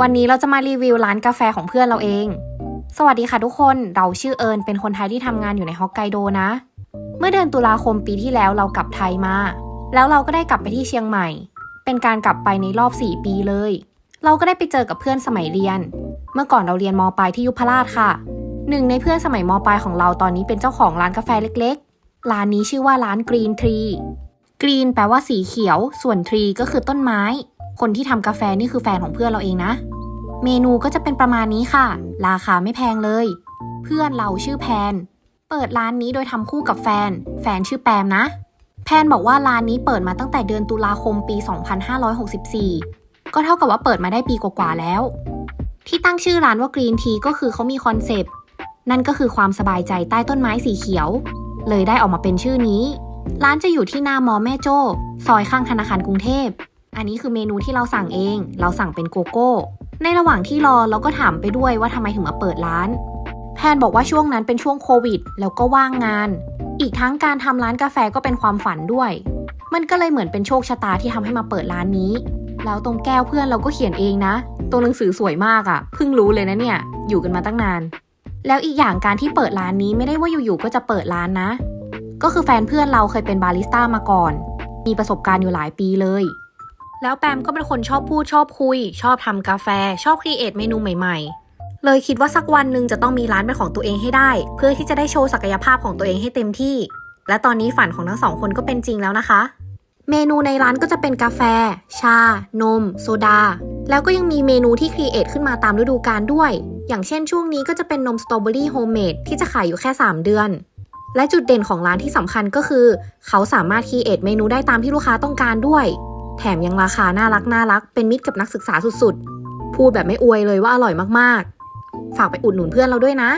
วันนี้เราจะมารีวิวร้านกาแฟของเพื่อนเราเอง สวัสดีค่ะทุกคน เราชื่อเอิญเป็นคนไทยที่ทำงานอยู่ในฮอกไกโดนะ เมื่อเดือนตุลาคมปีที่แล้วเรากลับไทยมา แล้วเราก็ได้กลับไปที่เชียงใหม่ เป็นการกลับไปในรอบ 4 ปีเลย เราก็ได้ไปเจอกับเพื่อนสมัยเรียน เมื่อก่อนเราเรียนมปลายที่ยุพราชค่ะ หนึ่งในเพื่อนสมัยมปลายของเราตอนนี้เป็นเจ้าของร้านกาแฟเล็กๆ ร้านนี้ชื่อว่าร้านกรีนทรีกรีนแปลว่าสีเขียว ส่วนทรีก็คือต้นไม้ คนที่ทำกาแฟนี่คือแฟนของเพื่อนเราเองนะ เมนูก็จะเป็นประมาณนี้ค่ะ ราคาไม่แพงเลย เพื่อนเราชื่อแพน เปิดร้านนี้โดยทำคู่กับแฟน แฟนชื่อแปมนะ แพนบอกว่าร้านนี้เปิดมาตั้งแต่เดือนตุลาคมปี 2564 ก็เท่ากับว่าเปิดมาได้ปีกว่าๆแล้ว ที่ตั้งชื่อร้านว่ากรีนทีก็คือเขามีคอนเซปต์นั่นก็คือความสบายใจใต้ต้นไม้สีเขียว เลยได้ออกมาเป็นชื่อนี้ ร้านจะอยู่ที่หน้ามอแม่โจ้ ซอยข้างธนาคารกรุงเทพ อันนี้คือเมนูที่เราสั่งเอง เราสั่งเป็นโกโก้ ในระหว่างที่รอเราก็ถามไปด้วยว่าทำไมถึงมาเปิดร้าน แพนบอกว่าช่วงนั้นเป็นช่วงโควิด แล้วก็ว่างงาน อีกทั้งการทำร้านกาแฟก็เป็นความฝันด้วย มันก็เลยเหมือนเป็นโชคชะตาที่ทำให้มาเปิดร้านนี้ แล้วตรงแก้วเพื่อนเราก็เขียนเองนะ ตัวหนังสือสวยมากอะ่ะ เพิ่งรู้เลยนะเนี่ย อยู่กันมาตั้งนาน แล้วอีกอย่างการที่เปิดร้านนี้ไม่ได้ว่าอยู่ๆก็จะเปิดร้านนะ ก็คือแฟนเพื่อนเราเคยเป็นบาริสต้ามาก่อน มีประสบการณ์อยู่หลายปีเลย แล้วแปมก็เป็นคนชอบพูดชอบคุย ชอบทำกาแฟ ชอบครีเอทเมนูใหม่ๆ เลยคิดว่าสักวันหนึ่งจะต้องมีร้านเป็นของตัวเองให้ได้ เพื่อที่จะได้โชว์ศักยภาพของตัวเองให้เต็มที่ และตอนนี้ฝันของทั้งสองคนก็เป็นจริงแล้วนะคะ เมนูในร้านก็จะเป็นกาแฟ ชา นม โซดา แล้วก็ยังมีเมนูที่ครีเอทขึ้นมาตามฤดูกาลด้วย อย่างเช่นช่วงนี้ก็จะเป็นนมสตรอเบอรี่โฮมเมดที่จะขายอยู่แค่ 3 เดือนและจุดเด่นของร้านที่สำคัญก็คือ เขาสามารถครีเอทเมนูได้ตามที่ลูกค้าต้องการด้วย แถมยังราคาน่ารักน่ารัก เป็นมิตรกับนักศึกษาสุดๆ พูดแบบไม่อวยเลยว่าอร่อยมากๆ ฝากไปอุดหนุนเพื่อนเราด้วยนะ